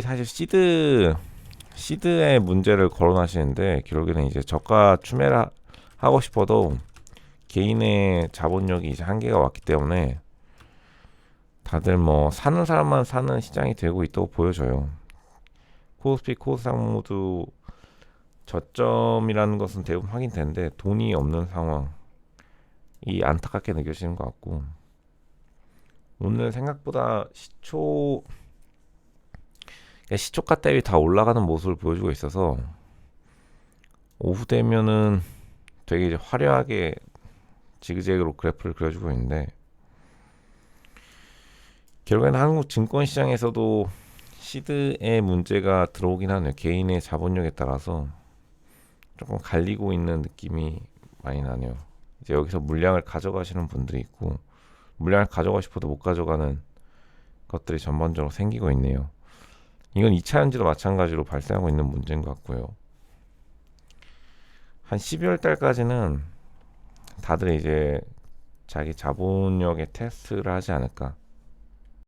사실 시드 시드의 문제를 거론하시는데 결국에는 이제 저가 추매를 하- 하고 싶어도 개인의 자본력이 이제 한계가 왔기 때문에 다들 뭐 사는 사람만 사는 시장이 되고 있다고 보여져요. 코스피 코스닥 모두 저점이라는 것은 대부분 확인되는데 돈이 없는 상황이 안타깝게 느껴지는 것 같고 오늘 생각보다 시초 시초가 대비 다 올라가는 모습을 보여주고 있어서 오후 되면은 되게 이제 화려하게 지그재그로 그래프를 그려주고 있는데 결국에는 한국 증권 시장에서도 시드의 문제가 들어오긴 하네요. 개인의 자본력에 따라서 조금 갈리고 있는 느낌이 많이 나네요. 이제 여기서 물량을 가져가시는 분들이 있고 물량을 가져가고 싶어도 못 가져가는 것들이 전반적으로 생기고 있네요. 이건 2차 연지도 마찬가지로 발생하고 있는 문제인 것 같고요. 한 12월 달까지는 다들 이제 자기 자본력의 테스트를 하지 않을까.